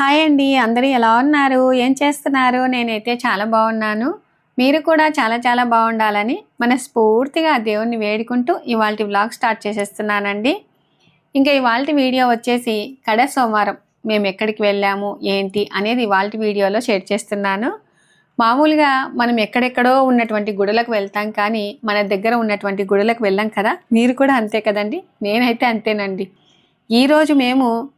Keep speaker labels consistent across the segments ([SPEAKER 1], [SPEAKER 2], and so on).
[SPEAKER 1] Hi అండి అందరూ ఎలా ఉన్నారు? ఏం చేస్తున్నారు? నేనైతే చాలా బాగున్నాను. మీరు కూడా చాలా చాలా బాగుండాలని మనస్ఫూర్తిగా దేవుణ్ణి వేడుకుంటూ ఇవాళ వ్లాగ్ స్టార్ట్ చేసేస్తున్నానండి. ఇంకా ఇవాళ వీడియో వచ్చేసి కడ సోమవారం. మేము ఎక్కడికి వెళ్ళాము? ఏంటి? అనేది ఇవాళ వీడియోలో షేర్ చేస్తున్నాను. మామూలుగా మనం ఎక్కడెక్కడో ఉన్నటువంటి గుడులకు వెళ్తాం కానీ మన దగ్గర ఉన్నటువంటి గుడులకు వెళ్ళాం కదా? మీరు కూడా అంతే కదండి? నేనైతే అంతేనండి. ఈరోజు మేము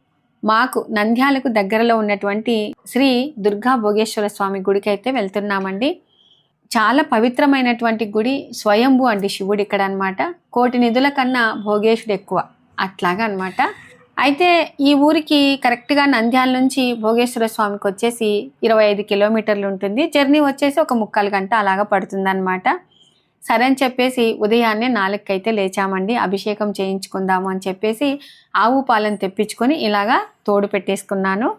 [SPEAKER 1] మాకు నంద్యాలకు దగ్గరలో ఉన్నటువంటి శ్రీ దుర్గా భోగేశ్వర స్వామి గుడికి అయితే వెళ్తున్నామండి. చాలా పవిత్రమైనటువంటి గుడి స్వయంభూ అండి శివుడు ఇక్కడ అన్నమాట. కోటి నిధుల కన్నా భోగేశుడు ఎక్కువ. అట్లాగా అన్నమాట. అయితే ఈ ఊరికి కరెక్ట్గా నంద్యాల నుంచి భోగేశ్వర స్వామికి వచ్చేసి ఇరవై ఐదు కిలోమీటర్లు ఉంటుంది. జర్నీ వచ్చేసి ఒక ముక్కాలు గంట అలాగా పడుతుందన్నమాట. సరే అని చెప్పేసి ఉదయాన్నే నాలుగుకైతే లేచామండి అభిషేకం చేయించుకుందాము అని చెప్పేసి ఆవు పాలను తెప్పించుకొని ఇలాగా తోడు పెట్టేసుకున్నాను.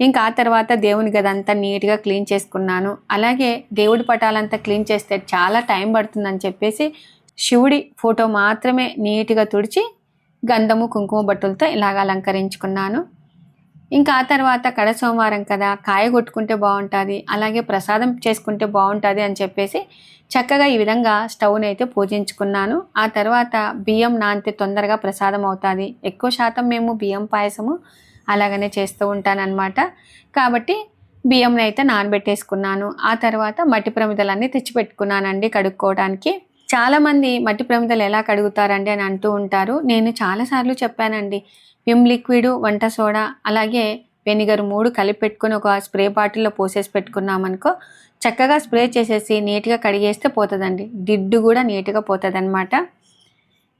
[SPEAKER 1] ఇంకా ఆ తర్వాత దేవుని గది అంతా నీట్గా క్లీన్ చేసుకున్నాను. అలాగే దేవుడి పటాలంతా క్లీన్ చేస్తే చాలా టైం పడుతుందని చెప్పేసి శివుడి ఫోటో మాత్రమే నీట్గా తుడిచి గంధము కుంకుమ బట్టలతో ఇలాగ అలంకరించుకున్నాను. ఇంకా ఆ తర్వాత కడ సోమవారం కదా కాయ కొట్టుకుంటే బాగుంటుంది అలాగే ప్రసాదం చేసుకుంటే బాగుంటుంది అని చెప్పేసి చక్కగా ఈ విధంగా స్టవ్ని అయితే పూజించుకున్నాను. ఆ తర్వాత బియ్యం నాంతే తొందరగా ప్రసాదం అవుతుంది. ఎక్కువ శాతం మేము బియ్యం పాయసము అలాగనే చేస్తూ ఉంటానన్నమాట. కాబట్టి బియ్యంని అయితే నానబెట్టేసుకున్నాను. ఆ తర్వాత మట్టి ప్రమిదలన్నీ తెచ్చిపెట్టుకున్నానండి కడుక్కోవడానికి. చాలామంది మట్టి ప్రమిదలు ఎలా కడుగుతారండి అని అంటూ ఉంటారు. నేను చాలాసార్లు చెప్పానండి విమ్ లిక్విడ్ వంట సోడా అలాగే వెనిగర్ మూడు కలిపి పెట్టుకుని ఒక స్ప్రే బాటిల్లో పోసేసి పెట్టుకున్నామనుకో చక్కగా స్ప్రే చేసేసి నీట్గా కడిగేస్తే పోతుందండి. దిడ్డు కూడా నీట్గా పోతుంది అనమాట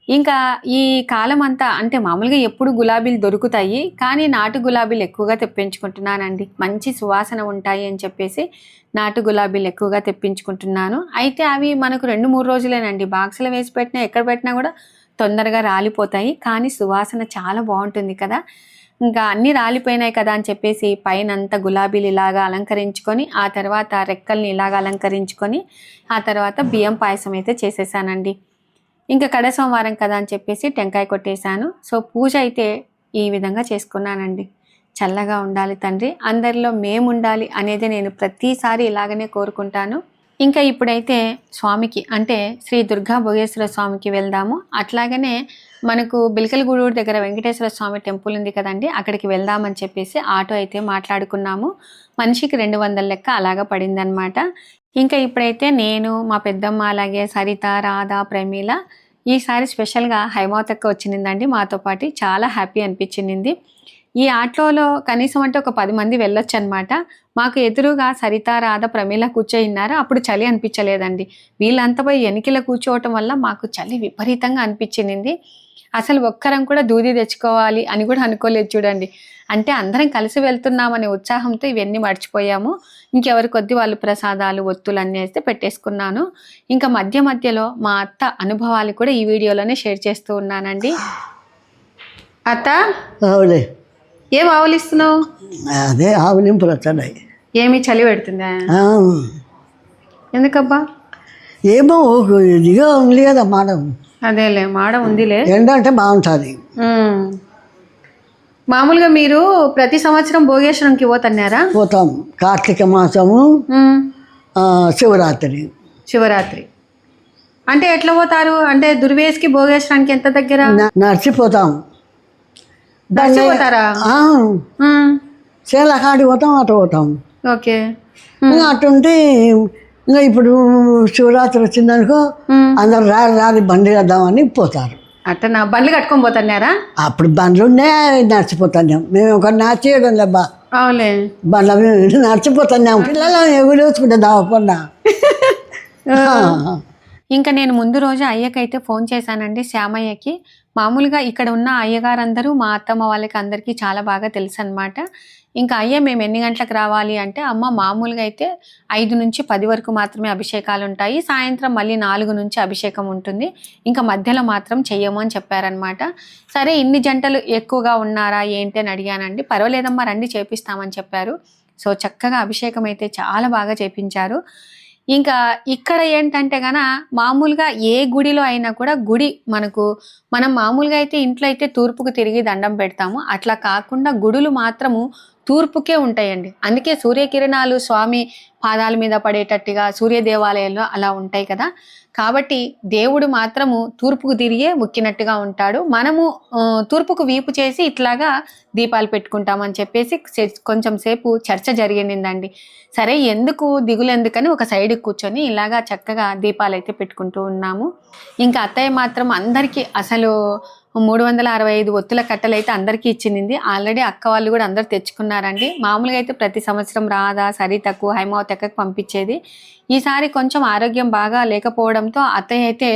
[SPEAKER 1] ఇంకా ఈ కాలం అంతా అంటే మామూలుగా ఎప్పుడు గులాబీలు దొరుకుతాయి కానీ నాటు గులాబీలు ఎక్కువగా తెప్పించుకుంటున్నానండి. మంచి సువాసన ఉంటాయి అని చెప్పేసి నాటు గులాబీలు ఎక్కువగా తెప్పించుకుంటున్నాను. అయితే అవి మనకు రెండు మూడు రోజులేనండి. బాక్సులు వేసి పెట్టినా ఎక్కడ పెట్టినా కూడా తొందరగా రాలిపోతాయి. కానీ సువాసన చాలా బాగుంటుంది కదా. ఇంకా అన్నీ రాలిపోయినాయి కదా అని చెప్పేసి పైన అంతా గులాబీలు ఇలాగా అలంకరించుకొని ఆ తర్వాత రెక్కల్ని ఇలాగ అలంకరించుకొని ఆ తర్వాత బియ్యం పాయసం అయితే చేసేసానండి. ఇంకా కడ సోమవారం కదా అని చెప్పేసి టెంకాయ కొట్టేశాను. సో పూజ అయితే ఈ విధంగా చేసుకున్నానండి. చల్లగా ఉండాలి తండ్రి. అందరిలో మేము ఉండాలి అనేది నేను ప్రతిసారి ఇలాగనే కోరుకుంటాను. ఇంకా ఇప్పుడైతే స్వామికి అంటే శ్రీ దుర్గా భోగేశ్వర స్వామికి వెళ్దాము. అట్లాగనే మనకు బిల్కలగూడూరు దగ్గర వెంకటేశ్వర స్వామి టెంపుల్ ఉంది కదండి అక్కడికి వెళ్దామని చెప్పేసి ఆటో అయితే మాట్లాడుకున్నాము. మనిషికి రెండు వందల లెక్క అలాగా పడిందనమాట ఇంకా ఇప్పుడైతే నేను మా పెద్దమ్మ అలాగే సరిత రాధ ప్రమీల ఈసారి స్పెషల్గా హైమావతక్క వచ్చిందండి మాతో పాటు. చాలా హ్యాపీ అనిపించింది. ఈ ఆటోలో కనీసం అంటే ఒక పది మంది వెళ్ళొచ్చు అనమాట మాకు ఎదురుగా సరిత రాధ ప్రమీల కూర్చోయినారు అప్పుడు చలి అనిపించలేదండి. వీళ్ళంతా పోయి వెనికిల కూర్చోవటం వల్ల మాకు చలి విపరీతంగా అనిపించింది. అసలు ఒక్కరం కూడా దూది తెచ్చుకోవాలి అని కూడా అనుకోలేదు చూడండి. అంటే అందరం కలిసి వెళ్తున్నామనే ఉత్సాహంతో ఇవన్నీ మర్చిపోయాము. ఇంకెవరి కొద్ది వాళ్ళు ప్రసాదాలు ఒత్తులు అన్నీ వేస్తే పెట్టేసుకున్నాను. ఇంకా మధ్య మధ్యలో మా అత్త అనుభవాలు కూడా ఈ వీడియోలోనే షేర్ చేస్తూ ఉన్నానండి. అత్త? ఏం ఆవులిస్తున్నావు
[SPEAKER 2] అదే ఆవులింపులు వస్తున్నాయి
[SPEAKER 1] ఏమి చలి పెడుతుందా? ఎందుకబ్బా?
[SPEAKER 2] ఏమో ఇదిగా ఉంది కదా మాడం.
[SPEAKER 1] అదేలే మాడ ఉందిలే.
[SPEAKER 2] ఎండ అంటే బాగుంటుంది.
[SPEAKER 1] మామూలుగా మీరు ప్రతి సంవత్సరం భోగేశ్వరంకి పోతన్నారా?
[SPEAKER 2] పోతాం. కార్తీక మాసము శివరాత్రి.
[SPEAKER 1] శివరాత్రి. అంటే ఎట్లా పోతారు? అంటే దుర్వేష్కి భోగేశ్వరానికి ఎంత దగ్గర?
[SPEAKER 2] నడిచిపోతాం.
[SPEAKER 1] నడిచిపోతారా
[SPEAKER 2] ఆ,
[SPEAKER 1] ఉమ్.
[SPEAKER 2] చేల కాడి పోతాం అటు పోతాం.
[SPEAKER 1] ఓకే.
[SPEAKER 2] ఇంకా అటుంటే ఇంకా ఇప్పుడు శివరాత్రి వచ్చిందనుకో. అందరు రారి రారి బండి కద్దామని పోతారు.
[SPEAKER 1] అట్టనా? బండ్లు కట్టుకొని పోతన్నారా?
[SPEAKER 2] అప్పుడు బండ్లు ఉన్నాయి నడిచిపోతాం మేము ఒక నడిచేయడం లేబ్బా.
[SPEAKER 1] అవులే
[SPEAKER 2] బండ్ల మీద నడిచిపోతున్నాం. పిల్లలు ఎగురేసుకుంటే దావకుండా
[SPEAKER 1] ఇంకా నేను ముందు రోజు అయ్యకైతే ఫోన్ చేశానండి శ్యామయ్యకి. మామూలుగా ఇక్కడ ఉన్న అయ్యగారందరూ మా అత్తమ్మ వాళ్ళకి అందరికీ చాలా బాగా తెలుసు అనమాట ఇంకా అయ్య మేము ఎన్ని గంటలకు రావాలి అంటే అమ్మ మామూలుగా అయితే ఐదు నుంచి పది వరకు మాత్రమే అభిషేకాలు ఉంటాయి. సాయంత్రం మళ్ళీ నాలుగు నుంచి అభిషేకం ఉంటుంది. ఇంకా మధ్యలో మాత్రం చెయ్యము అని చెప్పారనమాట సరే ఇన్ని జంటలు ఎక్కువగా ఉన్నారా ఏంటి అని అడిగానండి. పర్వాలేదమ్మా రండి చేపిస్తామని చెప్పారు. సో చక్కగా అభిషేకం అయితే చాలా బాగా చేపించారు. ఇంకా ఇక్కడ ఏంటంటే గన మామూలుగా ఏ గుడిలో అయినా కూడా గుడి మనకు మనం మామూలుగా అయితే ఇంట్లో అయితే తూర్పుకు తిరిగి దండం పెడతాము. అట్లా కాకుండా గుడులు మాత్రము తూర్పుకే ఉంటాయండి. అందుకే సూర్యకిరణాలు స్వామి పాదాల మీద పడేటట్టుగా సూర్య దేవాలయాల్లో అలా ఉంటాయి కదా. కాబట్టి దేవుడు మాత్రము తూర్పుకు తిరిగే ముక్కినట్టుగా ఉంటాడు. మనము తూర్పుకు వీపు చేసి ఇట్లాగా దీపాలు పెట్టుకుంటామని చెప్పేసి కొంచెం సేపు చర్చ జరిగిందండి. సరే ఎందుకు దిగులు ఎందుకని ఒక సైడ్ కూర్చొని ఇలాగా చక్కగా దీపాలు అయితే పెట్టుకుంటూ ఉన్నాము. ఇంకా అత్తయ్య మాత్రం అందరికీ అసలు మూడు వందల అరవై ఐదు ఒత్తుల కట్టలు అయితే అందరికీ ఇచ్చింది. ఆల్రెడీ అక్క వాళ్ళు కూడా అందరు తెచ్చుకున్నారండి. మామూలుగా అయితే ప్రతి సంవత్సరం రాధా సరితకు హైమావత్ అక్కకు పంపించేది. ఈసారి కొంచెం ఆరోగ్యం బాగా లేకపోవడంతో అత్తయ్య అయితే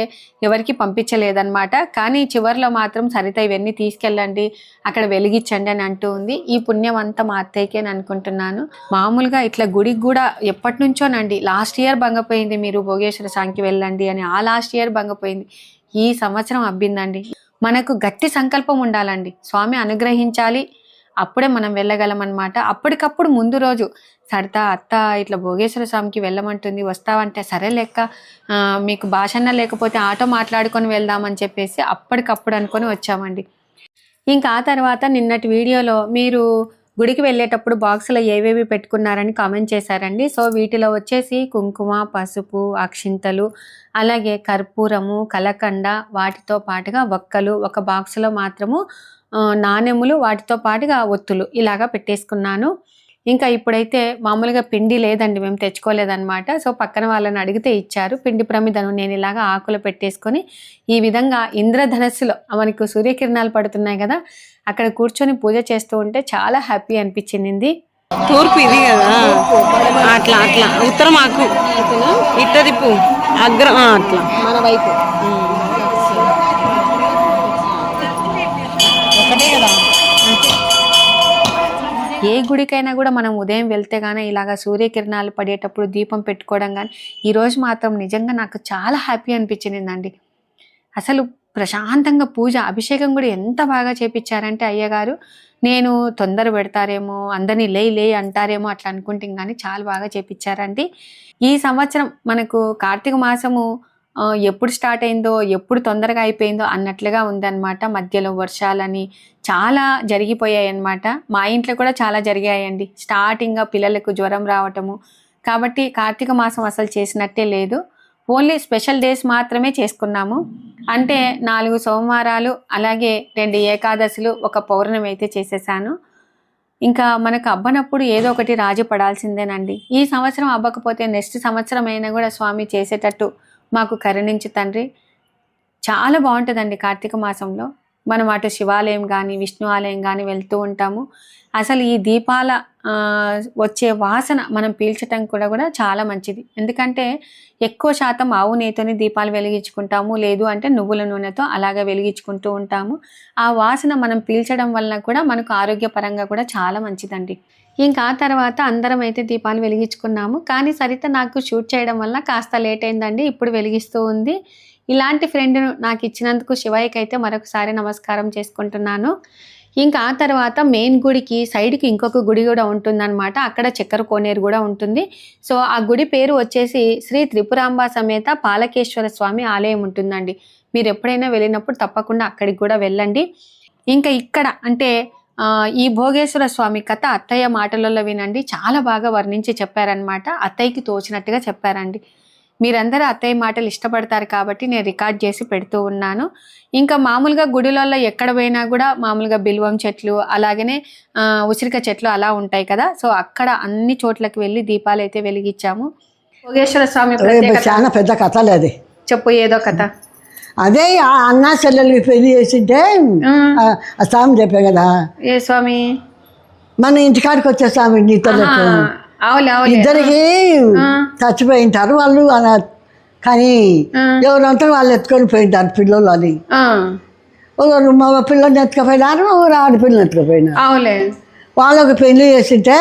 [SPEAKER 1] ఎవరికి పంపించలేదన్నమాట. కానీ చివర్లో మాత్రం సరిత ఇవన్నీ తీసుకెళ్ళండి అక్కడ వెలిగించండి అని అంటూ ఉంది. ఈ పుణ్యం అంతా మా అత్తయ్యకే అనుకుంటున్నాను. మామూలుగా ఇట్లా గుడికి కూడా ఎప్పటి నుంచోనండి లాస్ట్ ఇయర్ భంగపోయింది మీరు భోగేశ్వర స్వామికి వెళ్ళండి అని. ఆ లాస్ట్ ఇయర్ భంగపోయింది. ఈ సంవత్సరం అబ్బిందండి. మనకు గట్టి సంకల్పం ఉండాలండి. స్వామి అనుగ్రహించాలి అప్పుడే మనం వెళ్ళగలం అనమాట అప్పటికప్పుడు ముందు రోజు సరిత అత్త ఇట్లా భోగేశ్వర స్వామికి వెళ్ళమంటుంది వస్తావంటే సరే లెక్క. మీకు భాషన్న లేకపోతే ఆటో మాట్లాడుకొని వెళ్దామని చెప్పేసి అప్పటికప్పుడు అనుకొని వచ్చామండి. ఇంకా ఆ తర్వాత నిన్నటి వీడియోలో మీరు గుడికి వెళ్ళేటప్పుడు బాక్సులో ఏవేవి పెట్టుకున్నారని కామెంట్ చేశారండి. సో వీటిలో వచ్చేసి కుంకుమ పసుపు అక్షింతలు అలాగే కర్పూరము కలకండ వాటితో పాటుగా వక్కలు ఒక బాక్సులో మాత్రము నాణెములు వాటితో పాటుగా ఒత్తులు ఇలాగా పెట్టేసుకున్నాను. ఇంకా ఇప్పుడైతే మామూలుగా పిండి లేదండి మేము తెచ్చుకోలేదన్నమాట. సో పక్కన వాళ్ళని అడిగితే ఇచ్చారు. పిండి ప్రమిదను నేను ఇలాగా ఆకులు పెట్టేసుకొని ఈ విధంగా ఇంద్రధనస్సులో మనకు సూర్యకిరణాలు పడుతున్నాయి కదా అక్కడ కూర్చొని పూజ చేస్తూ ఉంటే చాలా హ్యాపీ అనిపించింది.
[SPEAKER 3] తూర్పు ఇది కదా? అట్లా అట్లా. ఉత్తరం ఆకు. తిప్పు అగ్రం అట్లా.
[SPEAKER 1] మన వైపు. ఏ గుడికైనా కూడా మనం ఉదయం వెళ్తే కానీ ఇలాగా సూర్యకిరణాలు పడేటప్పుడు దీపం పెట్టుకోవడం కానీ ఈరోజు మాత్రం నిజంగా నాకు చాలా హ్యాపీ అనిపించిందండి. అసలు ప్రశాంతంగా పూజ అభిషేకం కూడా ఎంత బాగా చేపించారంటే అయ్యగారు నేను తొందర పెడతారేమో అందరినీ లే లే అంటారేమో అట్లా అనుకుంటాం కానీ చాలా బాగా చేపించారండి ఈ సంవత్సరం మనకు కార్తీక మాసము ఎప్పుడు స్టార్ట్ అయిందో ఎప్పుడు తొందరగా అయిపోయిందో అన్నట్లుగా ఉందన్నమాట మధ్యలో వర్షాలని. చాలా జరిగిపోయాయి అన్నమాట మా ఇంట్లో కూడా చాలా జరిగాయండి. స్టార్టింగ్గా పిల్లలకు జ్వరం రావటము. కాబట్టి కార్తీక మాసం అసలు చేసినట్టే లేదు. ఓన్లీ స్పెషల్ డేస్ మాత్రమే చేసుకున్నాము. అంటే నాలుగు సోమవారాలు అలాగే రెండు ఏకాదశులు ఒక పౌర్ణమి అయితే చేసేసాను. ఇంకా మనకు అబ్బనప్పుడు ఏదో ఒకటి రాజు పడాల్సిందేనండి. ఈ సంవత్సరం అవ్వకపోతే నెక్స్ట్ సంవత్సరం అయినా కూడా స్వామి చేసేటట్టు మాకు కరుణించి తండ్రి. చాలా బాగుంటుందండి కార్తీక మాసంలో. మనం అటు శివాలయం కానీ విష్ణు ఆలయం కానీ వెళ్తూ ఉంటాము. అసలు ఈ దీపాల వచ్చే వాసన మనం పీల్చటం కూడా కూడా చాలా మంచిది. ఎందుకంటే ఎక్కువ శాతం ఆవు నెయ్యితోని దీపాలు వెలిగించుకుంటాము. లేదు అంటే నువ్వుల నూనెతో అలాగే వెలిగించుకుంటూ ఉంటాము. ఆ వాసన మనం పీల్చడం వలన కూడా మనకు ఆరోగ్యపరంగా కూడా చాలా మంచిదండి. ఇంకా ఆ తర్వాత అందరం అయితే దీపాలు వెలిగించుకున్నాము. కానీ సరిత నాకు షూట్ చేయడం వల్ల కాస్త లేట్ అయిందండి. ఇప్పుడు వెలిగిస్తూ ఉంది. ఇలాంటి ఫ్రెండ్ను నాకు ఇచ్చినందుకు శివయ్యకి అయితే మరొకసారి నమస్కారం చేసుకుంటున్నాను. ఇంకా ఆ తర్వాత మెయిన్ గుడికి సైడ్కి ఇంకొక గుడి కూడా ఉంటుందన్నమాట. అక్కడ చక్కెర కోనేరు కూడా ఉంటుంది. సో ఆ గుడి పేరు వచ్చేసి శ్రీ త్రిపురాంబ సమేత పాలకేశ్వర స్వామి ఆలయం ఉంటుందండి. మీరు ఎప్పుడైనా వెళ్ళినప్పుడు తప్పకుండా అక్కడికి కూడా వెళ్ళండి. ఇంకా ఇక్కడ అంటే ఈ భోగేశ్వర స్వామి కథ అత్తయ్య మాటలలో వినండి. చాలా బాగా వర్ణించి చెప్పారనమాట అత్తయ్యకి తోచినట్టుగా చెప్పారండి. మీరందరూ అత్తయ్య మాటలు ఇష్టపడతారు కాబట్టి నేను రికార్డ్ చేసి పెడుతూ ఉన్నాను. ఇంకా మామూలుగా గుడిలలో ఎక్కడ పోయినా కూడా మామూలుగా బిల్వం చెట్లు అలాగనే ఉసిరిక చెట్లు అలా ఉంటాయి కదా. సో అక్కడ అన్ని చోట్లకి వెళ్ళి దీపాలు అయితే వెలిగించాము. భోగేశ్వర స్వామి
[SPEAKER 2] చాలా పెద్ద కథలే అది.
[SPEAKER 1] చెప్పు ఏదో కథ.
[SPEAKER 2] అదే అన్న చెల్లెలు పెళ్ళి చేసింటే
[SPEAKER 1] ఆ,
[SPEAKER 2] స్వామి చెప్పే కదా.
[SPEAKER 1] ఏ స్వామి?
[SPEAKER 2] మన ఇంటికాడికి వచ్చే స్వామి నీతో ఇద్దరికి. చచ్చిపోయింటారు వాళ్ళు అలా. కానీ. ఎవరంతా వాళ్ళు ఎత్తుకొని పోయింటారు పిల్లలు అని. ఒకరు మగ పిల్లల్ని ఎత్తుకపోయినారు ఒకరు ఆడపిల్లని ఎత్తుకపోయినారు.
[SPEAKER 1] అవులే
[SPEAKER 2] వాళ్ళకి పెళ్ళి చేసింటే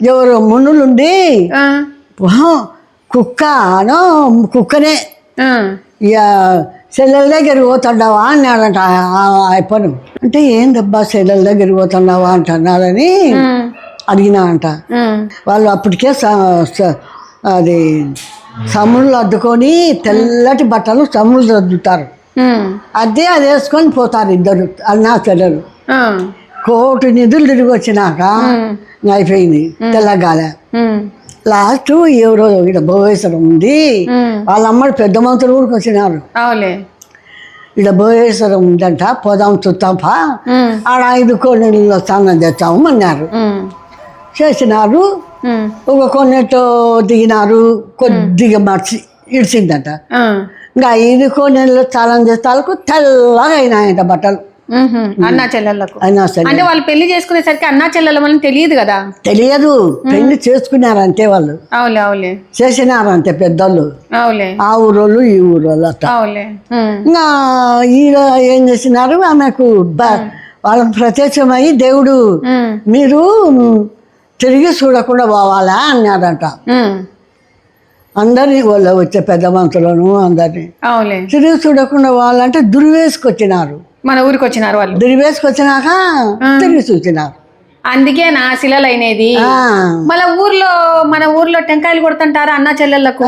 [SPEAKER 2] ఎవరు మునులుండి
[SPEAKER 1] ఆ,
[SPEAKER 2] "ఓహో, కుక్క అనో కుక్కనే. ఇక సెల్లెల దగ్గర పోతున్నావా అన్నాడంట అయిపోను అంటే ఏందబ్బా సెల్లెల దగ్గర పోతున్నావా అంటున్నారని అడిగినా అంట. వాళ్ళు అప్పటికే అది సముద్రులు అద్దుకొని తెల్లటి బట్టలు సముద్రులు అద్దుతారు.
[SPEAKER 1] ఉమ్,
[SPEAKER 2] అదే అది వేసుకొని పోతారు ఇద్దరు అన్నా చెల్లెలు.
[SPEAKER 1] ఆ,
[SPEAKER 2] కోటి నిధులు తిరిగి వచ్చినాక అయిపోయింది తెల్లగాల. లాస్ట్ ఎవరో ఇక్కడ భోగేశ్వరం ఉంది. వాళ్ళ అమ్మడు పెద్ద మంత్రులు కూడా వచ్చినారు ఇక్కడ భోగేశ్వరం ఉందంట పోదాం చూస్తాంప ఆడ ఐదు కోటి నీళ్ళు స్నానం చేస్తాము అన్నారు. చేసినారు. ఒక కొన్నిట్లో దిగినారు కొద్దిగా మర్చి ఇడిచిందంట. ఇంకా ఐదు కోనెల్లో స్నానం చేస్తాలకు తెల్లగా అయినాయంట బట్టలు.
[SPEAKER 1] అన్నా చెల్లెళ్ళకు.
[SPEAKER 2] సరే
[SPEAKER 1] అంటే వాళ్ళు పెళ్ళి చేసుకునేసరికి అన్నా చెల్లెల మనం తెలియదు కదా?
[SPEAKER 2] తెలియదు. పెళ్ళి చేసుకున్నారు అంతే వాళ్ళు.
[SPEAKER 1] అవులే అవులే
[SPEAKER 2] చేసినారు అంతే పెద్దోళ్ళు.
[SPEAKER 1] అవులే
[SPEAKER 2] ఆ ఊరోళ్ళు ఈ ఊరోళ్ళు అట్లా
[SPEAKER 1] అవులే
[SPEAKER 2] ఇంకా ఈడ ఏం చేసినారు? ఆమెకు వాళ్ళకి ప్రత్యక్షమై దేవుడు మీరు తిరిగి చూడకుండా పోవాలా? అన్నాడంట.
[SPEAKER 1] ఉమ్,
[SPEAKER 2] అందరినీ వాళ్ళు వచ్చే పెద్ద మంత్రులను అందరినీ.
[SPEAKER 1] అవులే
[SPEAKER 2] తిరిగి చూడకుండా పోవాలంటే దుర్వేసుకొచ్చినారు.
[SPEAKER 1] మన ఊరికి వచ్చినారు వాళ్ళు.
[SPEAKER 2] దుర్వేసుకొచ్చినాక తిరిగి చూసినారు.
[SPEAKER 1] అందుకే నా శిలలు అయినది మన ఊర్లో మన ఊర్లో టెంకాయలు కొడుతుంటారా అన్నా చెల్లెళ్ళకు.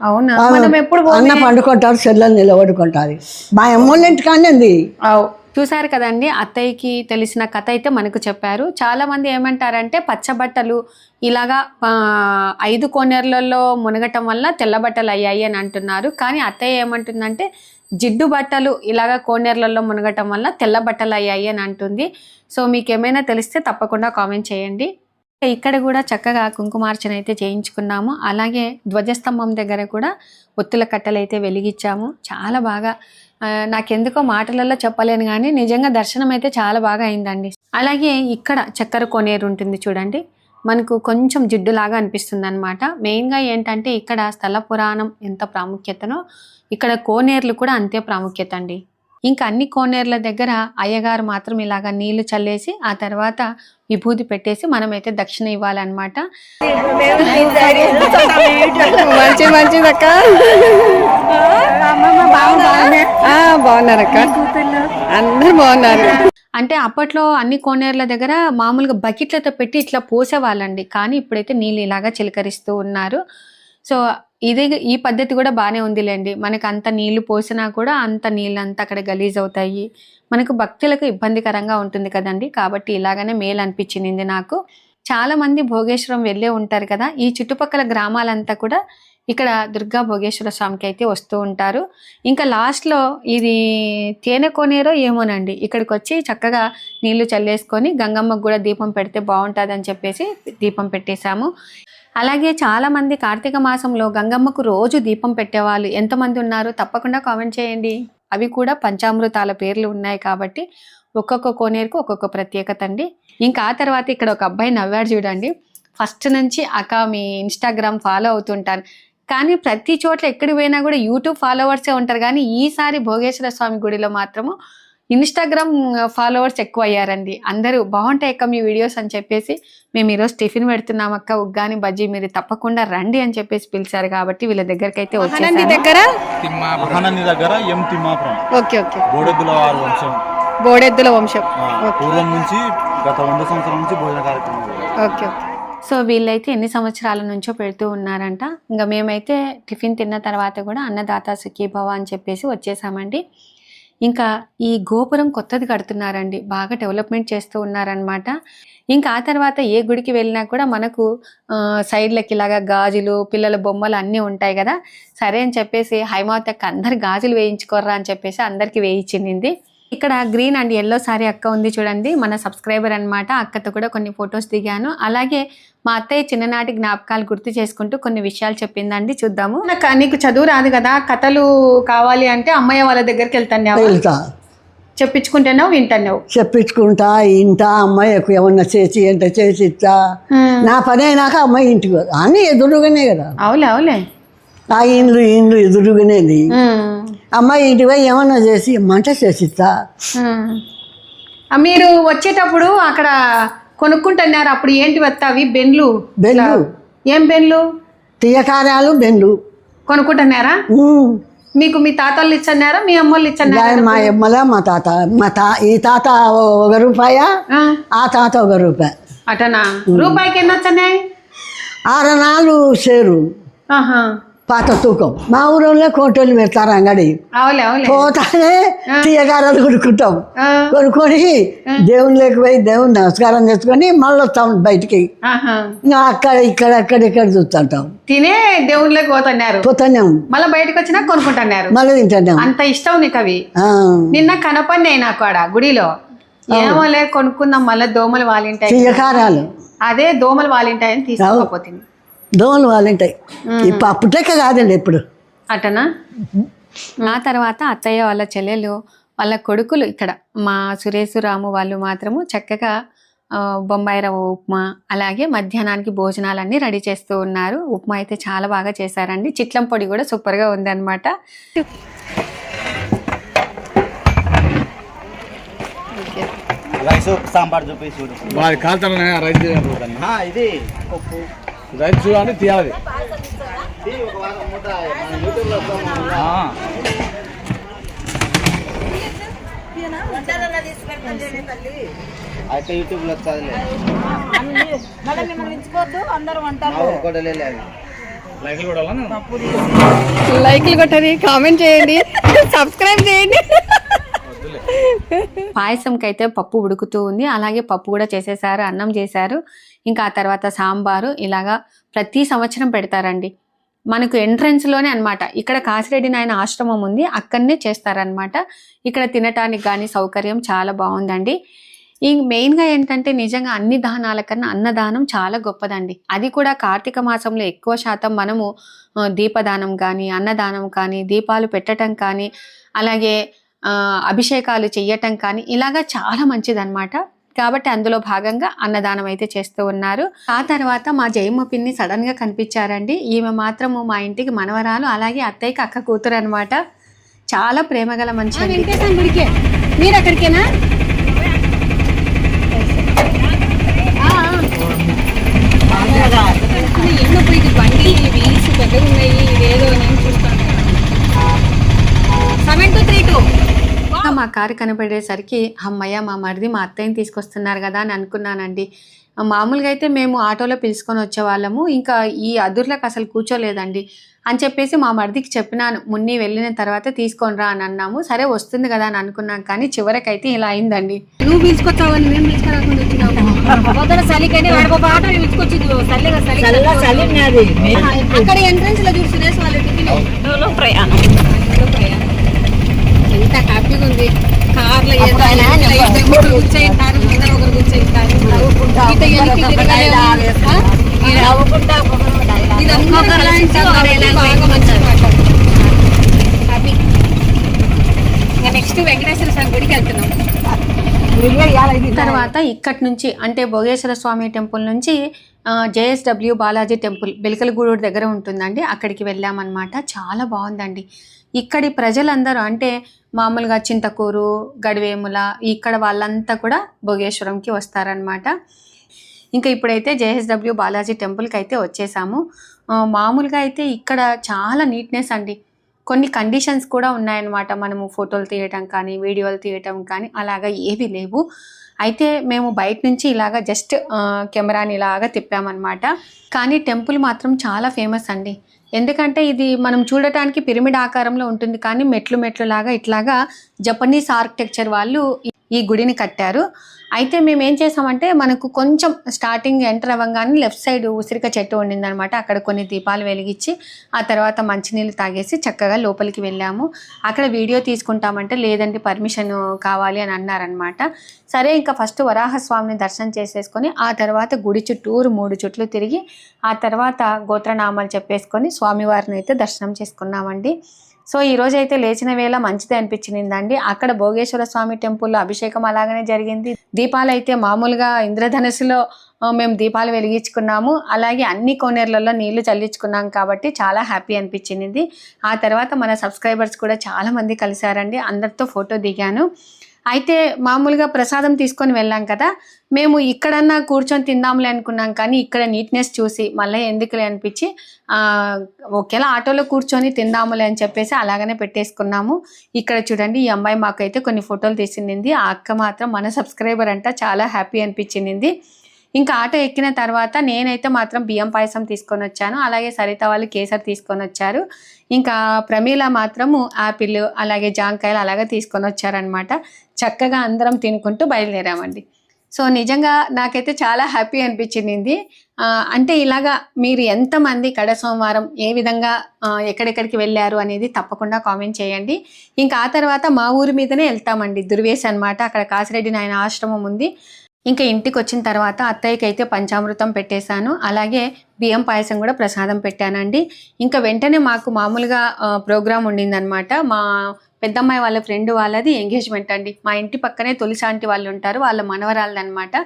[SPEAKER 1] అవునా? మనం ఎప్పుడు
[SPEAKER 2] అన్న పండుకుంటారు చెల్లెలు నిలబడుకుంటారు. మా అమ్మోళ్ళ ఇంటికానే ఉంది.
[SPEAKER 1] చూసారు కదండి అత్తయ్యకి తెలిసిన కథ అయితే మనకు చెప్పారు. చాలా మంది ఏమంటారంటే పచ్చబట్టలు ఇలాగా ఐదు కోనేర్లలో మునగటం వల్ల తెల్ల బట్టలు అయ్యాయి అని అంటున్నారు. కానీ అత్తయ్య ఏమంటుందంటే జిడ్డు బట్టలు ఇలాగా కోనేర్లలో మునగటం వల్ల తెల్ల బట్టలు అయ్యాయి అని అంటుంది. సో మీకు ఏమైనా తెలిస్తే తప్పకుండా కామెంట్ చేయండి. ఇక్కడ కూడా చక్కగా కుంకుమార్చన అయితే చేయించుకున్నాము. అలాగే ధ్వజస్తంభం దగ్గర కూడా ఒత్తుల కట్టలు అయితే వెలిగించాము. చాలా బాగా నాకెందుకో మాటలలో చెప్పలేను కానీ నిజంగా దర్శనం అయితే చాలా బాగా అయిందండి. అలాగే ఇక్కడ చక్కెర కొనేరు ఉంటుంది చూడండి. మనకు కొంచెం జిడ్డులాగా అనిపిస్తుంది అనమాట మెయిన్గా ఏంటంటే ఇక్కడ స్థల పురాణం ఎంత ప్రాముఖ్యతనో ఇక్కడ కోనేర్లు కూడా అంతే ప్రాముఖ్యత అండి. ఇంకా అన్ని కోనేర్ల దగ్గర అయ్యగారు మాత్రం ఇలాగా నీళ్ళు చల్లేసి ఆ తర్వాత విభూతి పెట్టేసి మనమైతే దక్షిణ ఇవ్వాలన్నమాట. మంచి మంచిదక్క బాగున్నారక్క అందరు బాగున్నారు. అంటే అప్పట్లో అన్ని కోనేర్ల దగ్గర మామూలుగా బకెట్లతో పెట్టి ఇట్లా పోసేవాళ్ళండి. కానీ ఇప్పుడైతే నీళ్ళు ఇలాగా చిలకరిస్తూ ఉన్నారు. సో ఇది ఈ పద్ధతి కూడా బాగానే ఉందిలేండి. మనకు అంత నీళ్ళు పోసినా కూడా అంత నీళ్ళు అంతా అక్కడ గలీజ్ అవుతాయి మనకు భక్తులకు ఇబ్బందికరంగా ఉంటుంది కదండి. కాబట్టి ఇలాగనే మేలు అనిపించింది నాకు. చాలామంది భోగేశ్వరం వెళ్ళే ఉంటారు కదా. ఈ చుట్టుపక్కల గ్రామాలంతా కూడా ఇక్కడ దుర్గా భోగేశ్వర స్వామికి అయితే వస్తూ ఉంటారు. ఇంకా లాస్ట్లో ఇది తేనె కోనేరో ఏమోనండి. ఇక్కడికి వచ్చి చక్కగా నీళ్ళు చల్లేసుకొని గంగమ్మకు కూడా దీపం పెడితే బాగుంటుందని చెప్పేసి దీపం పెట్టేశాము. అలాగే చాలామంది కార్తీక మాసంలో గంగమ్మకు రోజు దీపం పెట్టేవాళ్ళు. ఎంతమంది ఉన్నారు తప్పకుండా కామెంట్ చేయండి. అవి కూడా పంచామృతాల పేర్లు ఉన్నాయి కాబట్టి ఒక్కొక్క కోనేరుకు ఒక్కొక్క ప్రత్యేకత అండి. ఇంకా ఆ తర్వాత ఇక్కడ ఒక అబ్బాయి నవ్వాడు చూడండి. ఫస్ట్ నుంచి అక్క మీ ఇన్స్టాగ్రామ్ ఫాలో అవుతుంటాను కానీ ప్రతి చోట్ల ఎక్కడికి పోయినా కూడా యూట్యూబ్ ఫాలోవర్సే ఉంటారు. కానీ ఈసారి భోగేశ్వర స్వామి గుడిలో మాత్రము ఇన్స్టాగ్రామ్ ఫాలోవర్స్ ఎక్కువ అయ్యారండి అందరూ బాగుంటాయి అక్క మీ వీడియోస్ అని చెప్పేసి. మేము ఈరోజు టిఫిన్ పెడుతున్నాం అక్క ఉగ్గాని బజ్జీ మీరు తప్పకుండా రండి అని చెప్పేసి పిలిచారు కాబట్టి వీళ్ళ దగ్గరికి అయితే
[SPEAKER 3] దగ్గర?
[SPEAKER 4] తిమ్మాపురం. మహానంది దగ్గర M Thimmapuram.
[SPEAKER 3] Okay okay.
[SPEAKER 4] Bodeddula వారి వంశం.
[SPEAKER 3] బోడెద్దుల వంశం.
[SPEAKER 4] ఆ, పూర్వం నుంచి గత వంద సంవత్సరాల నుంచి భోజన కార్యక్రమం
[SPEAKER 3] ఓకే ఓకే.
[SPEAKER 1] సో వీళ్ళైతే ఎన్ని సంవత్సరాల నుంచో పెడుతూ ఉన్నారంట. ఇంకా మేమైతే టిఫిన్ తిన్న తర్వాత కూడా అన్నదాత సుఖీభవ అని చెప్పేసి వచ్చేసామండి. ఇంకా ఈ గోపురం కొత్తది కడుతున్నారండి. బాగా డెవలప్మెంట్ చేస్తూ ఉన్నారనమాట ఇంకా ఆ తర్వాత ఏ గుడికి వెళ్ళినా కూడా మనకు సైడ్లకి ఇలాగా గాజులు పిల్లల బొమ్మలు అన్నీ ఉంటాయి కదా. సరే అని చెప్పేసి హైమావతకి అందరు గాజులు వేయించుకోర్రా అని చెప్పేసి అందరికీ వేయించింది. ఇక్కడ గ్రీన్ అండ్ ఎల్లో సారీ అక్క ఉంది చూడండి. మన సబ్స్క్రైబర్ అన్నమాట. అక్కతో కూడా కొన్ని ఫొటోస్ దిగాను. అలాగే మా అత్తయ్య చిన్ననాటి జ్ఞాపకాలు గుర్తు చేసుకుంటూ కొన్ని విషయాలు చెప్పిందండి. చూద్దాము. నాకు నీకు చదువు రాదు కదా? కథలు కావాలి అంటే అమ్మయ్య వాళ్ళ దగ్గరికి వెళ్తాను
[SPEAKER 2] వెళ్తా.
[SPEAKER 1] చెప్పించుకుంటున్నావు వింటున్నావు?
[SPEAKER 2] చెప్పించుకుంటా ఇంట అమ్మాయికు ఏమన్నా చేసి ఎంత చేసి ఇచ్చా నా పని అయినాక అమ్మాయి ఇంటికి. అన్నీ ఎదురుగానే కదా.
[SPEAKER 1] అవులే అవులే.
[SPEAKER 2] ఆ ఇండ్లు ఇండ్లు ఎదురుగానేది. అమ్మాయి ఇంటికి పోయి ఏమన్నా చేసి మంట చేసి ఇస్తా
[SPEAKER 1] ఆ, మీరు వచ్చేటప్పుడు అక్కడ కొనుక్కుంటున్నారు. అప్పుడు ఏంటి వస్తావి బెండ్లు.
[SPEAKER 2] బెల్లు
[SPEAKER 1] ఏం బెండ్లు?
[SPEAKER 2] తీయకారాలు బెండ్లు.
[SPEAKER 1] కొనుక్కుంటున్నారా. మీకు మీ తాతలు ఇచ్చన్నారా? మీ అమ్మోళ్ళు ఇచ్చన్నారా?
[SPEAKER 2] మా ఎమ్మల మా తాత మా తా ఈ తాత ఒక రూపాయ?
[SPEAKER 1] ఆ,
[SPEAKER 2] తాత ఒక రూపాయి.
[SPEAKER 1] అటనా? రూపాయికి ఎన్ని వచ్చన్నాయి
[SPEAKER 2] ఆరు నాలుగు షేరు.
[SPEAKER 1] ఆహా.
[SPEAKER 2] పాత తూకం. మా ఊరిలో కోటోళ్ళు పెడతారు అంగడి. పోతానే తీయగారాలు కొనుక్కుంటాం. కొనుక్కొని దేవుని పోయి దేవుని నమస్కారం చేసుకొని మళ్ళీ వస్తాం బయటికి. అక్కడ ఇక్కడ అక్కడ ఇక్కడ చూస్తుంటాం.
[SPEAKER 1] తినే దేవుళ్ళకి పోతున్నారు.
[SPEAKER 2] పోతాం
[SPEAKER 1] మళ్ళీ బయటకు వచ్చినా కొనుక్కుంటున్నారు.
[SPEAKER 2] మళ్ళీ తింటున్నాం.
[SPEAKER 1] అంత ఇష్టం నీకు అవి. నిన్న కనపడినాయి నాకు ఆడ గుడిలో. ఏమో లే కొనుక్కుందాం మళ్ళీ దోమలు వాలింటాయి.
[SPEAKER 2] తీయకారాలు
[SPEAKER 1] అదే దోమలు వాలింటాయని తీసుకోకపోతుంది
[SPEAKER 2] దోమలు వాళ్ళుంటాయి ఇప్పుడు అప్పుటెక్క కాదండి ఇప్పుడు.
[SPEAKER 1] అటనా? ఆ తర్వాత అత్తయ్య వాళ్ళ చెల్లెలు వాళ్ళ కొడుకులు ఇక్కడ. మా సురేష్ రాము వాళ్ళు మాత్రము చక్కగా బొంబాయి రవ్వ ఉప్మా అలాగే మధ్యాహ్నానికి భోజనాలన్నీ రెడీ చేస్తూ ఉన్నారు. ఉప్మా అయితే చాలా బాగా చేశారండి. చిట్లం పొడి కూడా సూపర్గా ఉందన్నమాట.
[SPEAKER 4] సాంబార్ చూపి చూడు. ఇది
[SPEAKER 5] రైతు చూడాలి తీయాలి.
[SPEAKER 4] అయితే
[SPEAKER 5] లైట్లు కూడా
[SPEAKER 1] లైక్లు కొట్టండి కామెంట్ చేయండి సబ్స్క్రైబ్ చేయండి. పాయసంకి అయితే పప్పు ఉడుకుతూ ఉంది. అలాగే పప్పు కూడా చేసేసారు అన్నం చేశారు. ఇంకా ఆ తర్వాత సాంబారు. ఇలాగా ప్రతి సంవత్సరం పెడతారండి. మనకు ఎంట్రన్స్లోనే ఇక్కడ కాసిరెడ్డి నాయన ఆశ్రమం ఉంది. అక్కడనే చేస్తారనమాట ఇక్కడ తినటానికి కానీ సౌకర్యం చాలా బాగుందండి. ఈ మెయిన్గా ఏంటంటే నిజంగా అన్ని దానాల కన్నా అన్నదానం చాలా గొప్పదండి. అది కూడా కార్తీక మాసంలో ఎక్కువ శాతం మనము దీపదానం కానీ అన్నదానం కానీ దీపాలు పెట్టడం కానీ అలాగే అభిషేకాలు చెయ్యటం కానీ ఇలాగా చాలా మంచిదన్నమాట. కాబట్టి అందులో భాగంగా అన్నదానం అయితే చేస్తూ ఉన్నారు. ఆ తర్వాత మా జయమ్మ పిన్ని సడన్గా కనిపించారండి. ఈమె మాత్రము మా ఇంటికి మనవరాలు అలాగే అత్తయ్యకి అక్క కూతురు అనమాట చాలా ప్రేమగల మంచి వెంకటేశ్వర గుడికే. మీరు అక్కడికేనా ఎన్నో ఇది బండి వీల్స్ పెద్దగా ఉన్నాయి ఇదేదో నేను చూస్తాను సెవెన్ టూ త్రీ టూ మా కారు కనపడేసరికి అమ్మయ్య మా మరిది మా అత్తయ్యని తీసుకొస్తున్నారు కదా అని అనుకున్నానండి. మామూలుగా అయితే మేము ఆటోలో పిలుచుకొని వచ్చేవాళ్ళము. ఇంకా ఈ అదుర్లకు అసలు కూర్చోలేదండి. అని చెప్పేసి మా మరిదికి చెప్పినాను. మున్ని వెళ్ళిన తర్వాత తీసుకొని రా అని అన్నాము. సరే వస్తుంది కదా అని అనుకున్నాం. కానీ చివరికైతే ఇలా అయిందండి. నువ్వు పిలుచుకొచ్చావని మేము పిలుచుకోరాకుండా వచ్చినాము అక్కడ ఎంట్రన్స్లో చూసి
[SPEAKER 6] ప్రయాణం.
[SPEAKER 1] ఎంత హ్యాపీగా ఉంది. కార్లో ఏదో ఒకరు కూర్చోయింటారు ఒకరు నెక్స్ట్ వెంకటేశ్వర స్వామి గుడికి వెళ్తున్నాం. తర్వాత ఇక్కడి నుంచి అంటే భోగేశ్వర స్వామి టెంపుల్ నుంచి జేఎస్డబ్ల్యూ బాలాజీ టెంపుల్ బెలికలగూడూరు దగ్గర ఉంటుందండి. అక్కడికి వెళ్ళామన్నమాట. చాలా బాగుందండి. ఇక్కడి ప్రజలందరూ అంటే మామూలుగా చింతకూరు గడివేముల ఇక్కడ వాళ్ళంతా కూడా భోగేశ్వరంకి వస్తారనమాట ఇంకా ఇప్పుడైతే జేఎస్డబ్ల్యూ బాలాజీ టెంపుల్కి అయితే వచ్చేసాము మామూలుగా అయితే ఇక్కడ చాలా నీట్నెస్ అండి. కొన్ని కండిషన్స్ కూడా ఉన్నాయన్నమాట. మనము ఫోటోలు తీయటం కానీ వీడియోలు తీయటం కానీ అలాగా ఏవి లేవు. అయితే మేము బయట నుంచి ఇలాగా జస్ట్ కెమెరాని ఇలాగా తిప్పామన్నమాట. కానీ టెంపుల్ మాత్రం చాలా ఫేమస్ అండి. ఎందుకంటే ఇది మనం చూడటానికి పిరమిడ్ ఆకారంలో ఉంటుంది. కానీ మెట్లు మెట్లు లాగా ఇట్లాగా జపనీస్ ఆర్కిటెక్చర్ వాళ్ళు ఈ- ఈ గుడిని కట్టారు. అయితే మేము ఏం చేసామంటే మనకు కొంచెం స్టార్టింగ్ ఎంటర్ అవ్వగానే లెఫ్ట్ సైడ్ ఉసిరిక చెట్టు ఉండిందనమాట అక్కడ కొన్ని దీపాలు వెలిగించి ఆ తర్వాత మంచినీళ్ళు తాగేసి చక్కగా లోపలికి వెళ్ళాము. అక్కడ వీడియో తీసుకుంటామంటే లేదండి పర్మిషన్ కావాలి అని అన్నారనమాట సరే ఇంకా ఫస్ట్ వరాహస్వామిని దర్శనం చేసేసుకొని ఆ తర్వాత గుడి చుట్టూరు మూడు చుట్లు తిరిగి ఆ తర్వాత గోత్రనామాలు చెప్పేసుకొని స్వామివారిని అయితే దర్శనం చేసుకున్నామండి. సో ఈ రోజు అయితే లేచిన వేళ మంచిది అనిపించిందండి. అక్కడ భోగేశ్వర స్వామి టెంపుల్లో అభిషేకం అలాగనే జరిగింది. దీపాలు అయితే మామూలుగా ఇంద్రధనుసులో మేము దీపాలు వెలిగించుకున్నాము. అలాగే అన్ని కోనేర్లలో నీళ్ళు చల్లించుకున్నాం కాబట్టి చాలా హ్యాపీ అనిపించింది. ఆ తర్వాత మన సబ్స్క్రైబర్స్ కూడా చాలా మంది కలిశారండి. అందరితో ఫోటో దిగాను. అయితే మామూలుగా ప్రసాదం తీసుకొని వెళ్ళాం కదా మేము ఇక్కడన్నా కూర్చొని తిందాంలే అనుకున్నాం కానీ ఇక్కడ నీట్నెస్ చూసి మళ్ళీ ఎందుకులే అనిపించి ఒకేలా ఆటోలో కూర్చొని తిందాములే అని చెప్పేసి అలాగనే పెట్టేసుకున్నాము. ఇక్కడ చూడండి ఈ అమ్మాయి మాకైతే కొన్ని ఫోటోలు తీసింది. ఆ అక్క మాత్రం మన సబ్స్క్రైబర్ అంట చాలా హ్యాపీ అనిపించింది. ఇంకా ఆటో ఎక్కిన తర్వాత నేనైతే మాత్రం బియ్యం పాయసం తీసుకొని వచ్చాను. అలాగే సరిత వాళ్ళు కేసరి తీసుకొని వచ్చారు. ఇంకా ప్రమీల మాత్రము యాపిల్ అలాగే జాంకాయలు అలాగే తీసుకొని వచ్చారనమాట చక్కగా అందరం తినుకుంటూ బయలుదేరామండి. సో నిజంగా నాకైతే చాలా హ్యాపీ అనిపించింది. అంటే ఇలాగా మీరు ఎంతమంది కడ సోమవారం ఏ విధంగా ఎక్కడెక్కడికి వెళ్ళారు అనేది తప్పకుండా కామెంట్ చేయండి. ఇంకా ఆ తర్వాత మా ఊరి మీదనే వెళ్తామండి. దుర్వేశ్ అన్నమాట. అక్కడ కాసిరెడ్డి నాయన ఆశ్రమం ఉంది. ఇంకా ఇంటికి వచ్చిన తర్వాత అత్తయ్యకి అయితే పంచామృతం పెట్టేశాను. అలాగే బియ్యం పాయసం కూడా ప్రసాదం పెట్టానండి. ఇంకా వెంటనే మాకు మామూలుగా ప్రోగ్రాం ఉండిందనమాట మా పెద్దమ్మాయి వాళ్ళ ఫ్రెండ్ వాళ్ళది ఎంగేజ్మెంట్ అండి. మా ఇంటి పక్కనే తొలిసాంటి వాళ్ళు ఉంటారు వాళ్ళ మనవరాలది అనమాట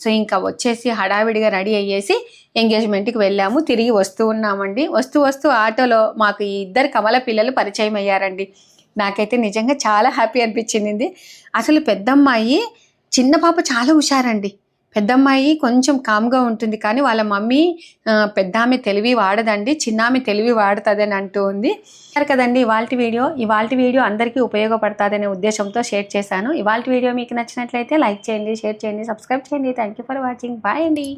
[SPEAKER 1] సో ఇంకా వచ్చేసి హడావిడిగా రెడీ అయ్యేసి ఎంగేజ్మెంట్కి వెళ్ళాము. తిరిగి వస్తూ ఉన్నామండి. వస్తూ వస్తూ ఆటోలో మాకు ఈ ఇద్దరు కమల పిల్లలు పరిచయం అయ్యారండి. నాకైతే నిజంగా చాలా హ్యాపీ అనిపించింది. అసలు పెద్దమ్మాయి చిన్న పాప చాలా హుషారండి. పెద్దమ్మాయి కొంచెం కామ్గా ఉంటుంది కానీ వాళ్ళ మమ్మీ పెద్ద ఆమె తెలివి వాడదండి చిన్న ఆమె తెలివి వాడుతుందని అంటూ ఉంది. సరే కదండి ఇవాళ వీడియో. ఇవాళ వీడియో అందరికీ ఉపయోగపడుతుందనే ఉద్దేశంతో షేర్ చేశాను. ఇవాళ వీడియో మీకు నచ్చినట్లయితే లైక్ చేయండి షేర్ చేయండి సబ్స్క్రైబ్ చేయండి. Thank you for watching. Bye అండి.